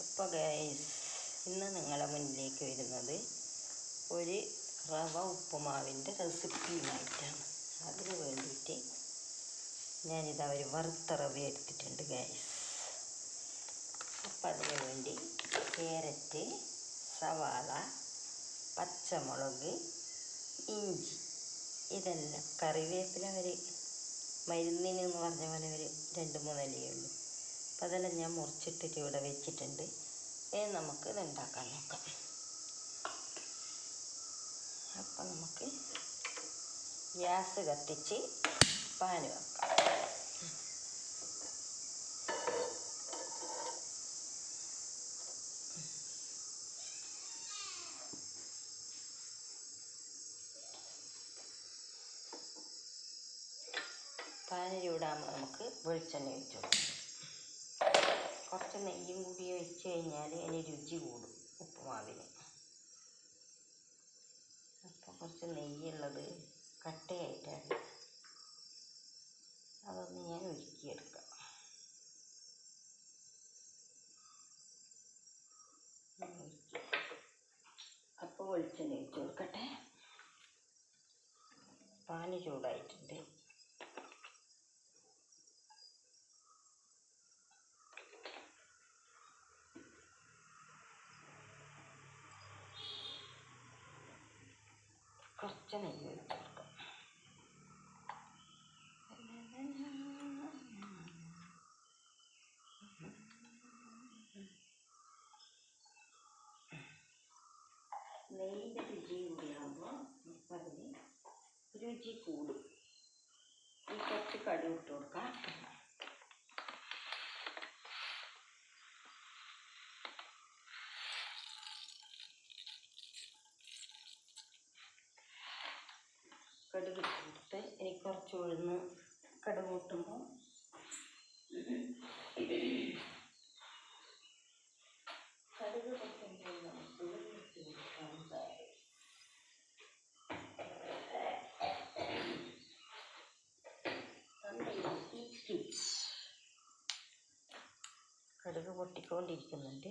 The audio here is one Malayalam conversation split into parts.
അപ്പോൾ ഗൈസ് ഇന്ന് നിങ്ങളെ മുന്നിലേക്ക് വരുന്നത് ഒരു റവ ഉപ്പുമാവിന്റെ റെസിപ്പിയുമായിട്ടാണ് അതിന് വേണ്ടിയിട്ട് ഞാനിതാ ഒരു വറുത്ത റവ എടുത്തിട്ടുണ്ട് ഗൈസ് അപ്പം അതിന് വേണ്ടി ക്യാരറ്റ് സവാള പച്ചമുളക് ഇഞ്ചി ഇതെല്ലാം കറിവേപ്പില ഒരു മരുന്നിന് എന്ന് പറഞ്ഞ പോലെ ഒരു രണ്ട് മൂന്നല്ലേ ഉള്ളൂ. അപ്പം അതെല്ലാം ഞാൻ മുറിച്ചിട്ടിട്ട് ഇവിടെ വെച്ചിട്ടുണ്ട്. ഇനി നമുക്ക് ഇത് ഉണ്ടാക്കാൻ നോക്കാം. അപ്പം നമുക്ക് ഗ്യാസ് കത്തിച്ച് പാന് വെക്കാം. പാന് ചൂടാകുമ്പോൾ നമുക്ക് വെളിച്ചെണ്ണ ഒഴിച്ചു കൊടുക്കാം. ഒഴിച്ച് കഴിഞ്ഞാൽ അതിന് രുചി കൂടും ഉപ്പുമാവിന്. അപ്പോൾ കുറച്ച് നെയ്യുള്ളത് കട്ടയായിട്ടാണ്. അതൊന്ന് ഞാൻ ഒരുക്കിയെടുക്കാം അപ്പോൾ വെളിച്ചെണ്ണ ഒഴിച്ച് കൊടുക്കട്ടെ. പാന് ചൂടായിട്ടുണ്ട്. കുറച്ച് നെയ്യ് ഒഴിച്ച് കൊടുക്കാം നെയ്യിന്റെ രുചി കൂടിയാകുമ്പോൾ അതിന് രുചി കൂടും ഈ കുറച്ച് കടുക് ഇട്ട് കൊടുക്കാം పొగొట్టుకోలేకుందంటే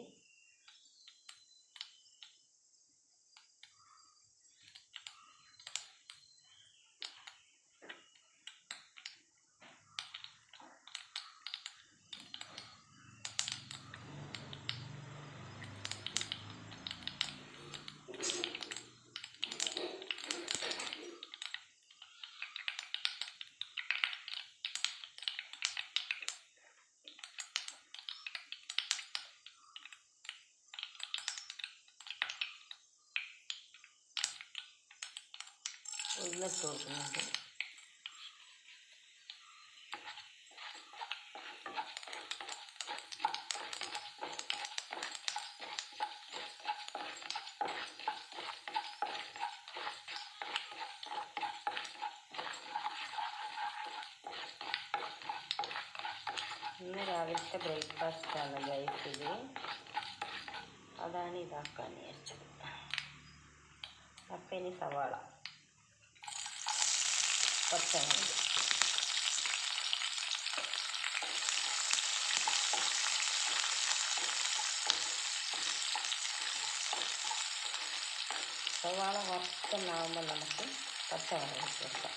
കടുക് പൊട്ടിക്കൊണ്ടിരിക്കുന്നുണ്ട് ഉഴുന്നിട്ട് കൊടുക്കുന്നുണ്ട് ഇന്ന് രാവിലത്തെ ബ്രേക്ക്ഫാസ്റ്റാണ് ലൈഫിൽ അതാണ് ഇതാക്കാൻ വിചാരിച്ചത് അപ്പം ഇനി സവാള പച്ചമുളക് സവാള വറുത്തെന്നാകുമ്പോൾ നമുക്ക് പച്ചമുളക് ചേർക്കാം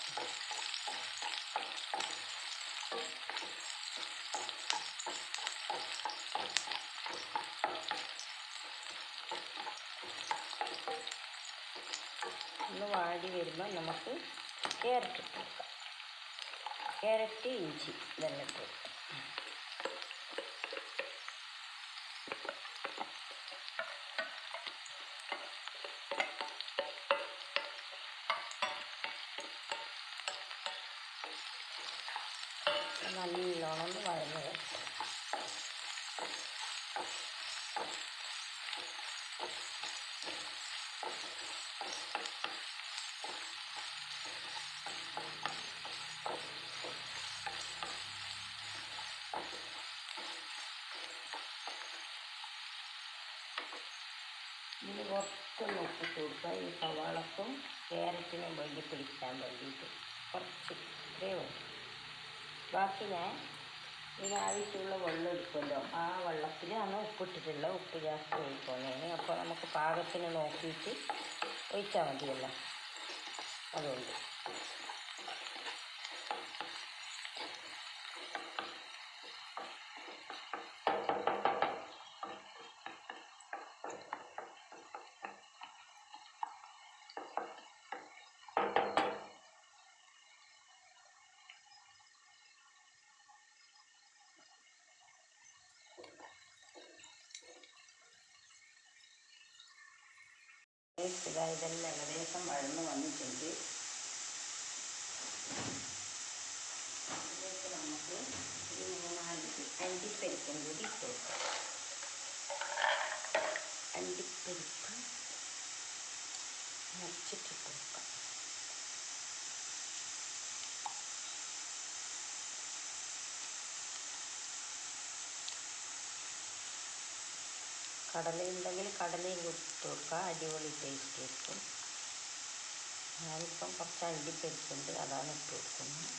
ഒന്ന് വാടി വരുമ്പോൾ നമുക്ക് ക്യാരറ്റ് ഇട്ട് ക്യാരറ്റ് ഇഞ്ചി വെള്ളത്തിൽ. നല്ലോണം വഴന്ന് ഇതിന് കുറച്ചൊന്ന് ഉപ്പിട്ട് കൊടുക്കുക. ഈ സവാളക്കും ക്യാരറ്റിനും വേണ്ടി പിടിക്കാൻ വേണ്ടിയിട്ട് കുറച്ച് ഇത്രയേ ഉള്ളൂ. ബാക്കി ഞാൻ ഇതിന് ആവശ്യമുള്ള വെള്ളം എടുക്കുമല്ലോ. ആ വെള്ളത്തിലാണ് ഉപ്പിട്ടിട്ടുള്ള ഉപ്പ് ജാസ്തി ഒഴിക്കുന്നതിന് അപ്പോൾ നമുക്ക് പാകത്തിന് നോക്കിയിട്ട് ഒഴിച്ചാൽ മതിയല്ലോ. അതുകൊണ്ട് ഇതാ ഇതെല്ലാം ഏകദേശം വഴന്ന് വന്നിട്ടുണ്ട്. ഇതിലേക്ക് നമുക്ക് ഒരു മൂന്നാൽ അണ്ടിപ്പരിപ്പും കൂടി ഇട്ട് കൊടുക്കാം. അണ്ടിപ്പരിപ്പ് മുറിച്ചിട്ടിട്ട് കൊടുക്കാം കടലയുണ്ടെങ്കിൽ കടലയും കൂടി ഇട്ട് കൊടുക്കുക അടിപൊളി ടേസ്റ്റ് കിട്ടും ഞാനിപ്പം കുറച്ച് അണ്ടിപ്പരിപ്പുണ്ട് അതാണ് ഇട്ട് കൊടുക്കുന്നത്.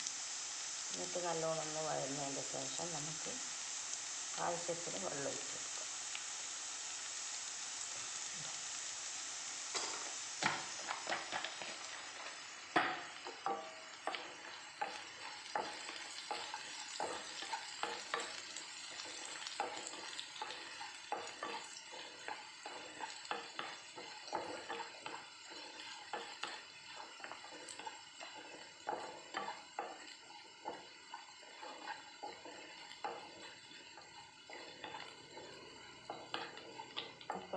എന്നിട്ട് നല്ലോണം ഒന്ന് വഴന്നതിന്റെ ശേഷം നമുക്ക് ആവശ്യത്തിന് വെള്ളം ഒഴിച്ച് കൊടുക്കാം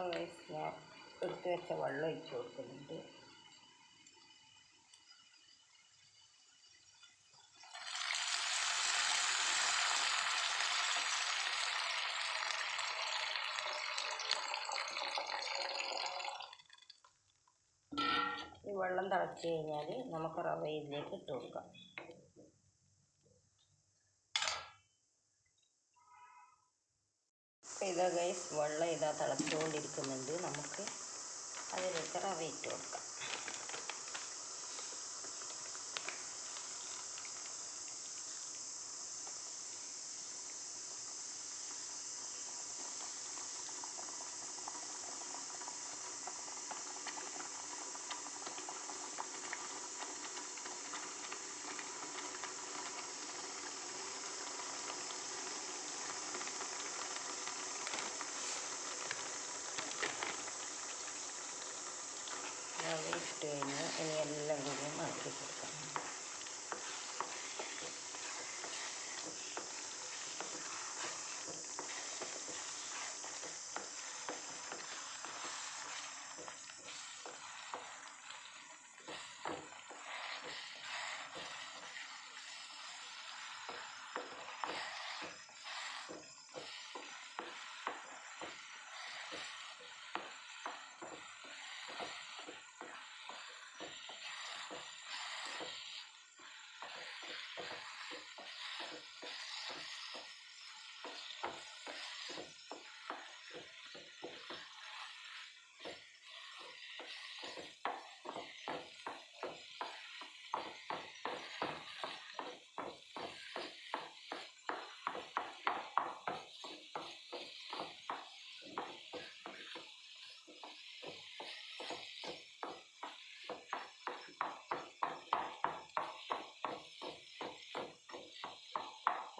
അപ്പോൾ ഞാൻ എടുത്തു വെച്ച വെള്ളം ഒഴിച്ചു കൊടുക്കുന്നുണ്ട്. ഈ വെള്ളം തിളച്ച് കഴിഞ്ഞാൽ നമുക്ക് റവ ഇട്ട് കൊടുക്കാം. ഇതാ ഗൈസ് വെള്ളം ഇതാ തിളച്ചുകൊണ്ടിരിക്കുന്നുണ്ട് നമുക്ക് അതിലേക്ക് റവ ഇട്ട് കൊടുക്കാം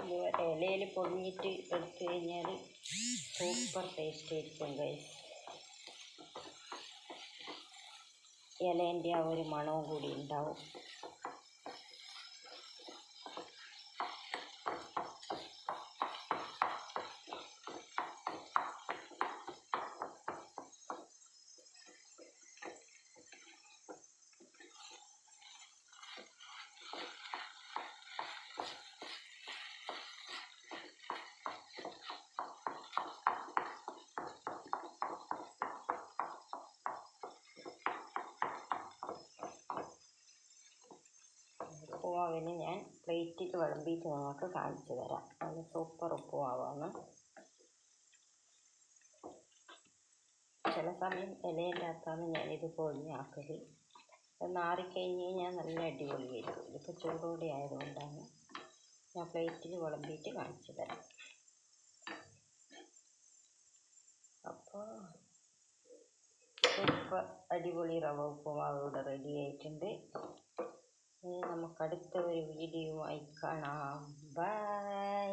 ഇതുപോലെ ഇലയിൽ പൊടിഞ്ഞിട്ട് എടുത്തു കഴിഞ്ഞാൽ സൂപ്പർ ടേസ്റ്റ് ആയിരിക്കും ഗൈസ് ഇലേന്റെ ആ ഒരു മണവും കൂടി ഉണ്ടാവും. ഉപ്പുമാവിന് ഞാൻ പ്ലേറ്റിൽ വിളമ്പിയിട്ട് നിങ്ങൾക്ക് കാണിച്ചു തരാം. നല്ല സൂപ്പർ ഉപ്പുമാവാണ്. ചില സമയം ഇലയില്ലാത്താണ് ഞാനിത് പൊളിഞ്ഞാക്കൽ ഇത് നാറിക്കഴിഞ്ഞ് കഴിഞ്ഞാൽ നല്ല അടിപൊളിയായിരിക്കും ഇതിപ്പോൾ ചൂടോടെ ആയതുകൊണ്ടാണ് ഞാൻ പ്ലേറ്റിൽ വിളമ്പിയിട്ട് കാണിച്ചു തരാം. അപ്പോൾ സൂപ്പർ അടിപൊളി റവ ഉപ്പുമാവ് ഇവിടെ റെഡി ആയിട്ടുണ്ട്. ഇനി നമുക്ക് അടുത്ത ഒരു വീഡിയോയുമായി കാണാം ബൈ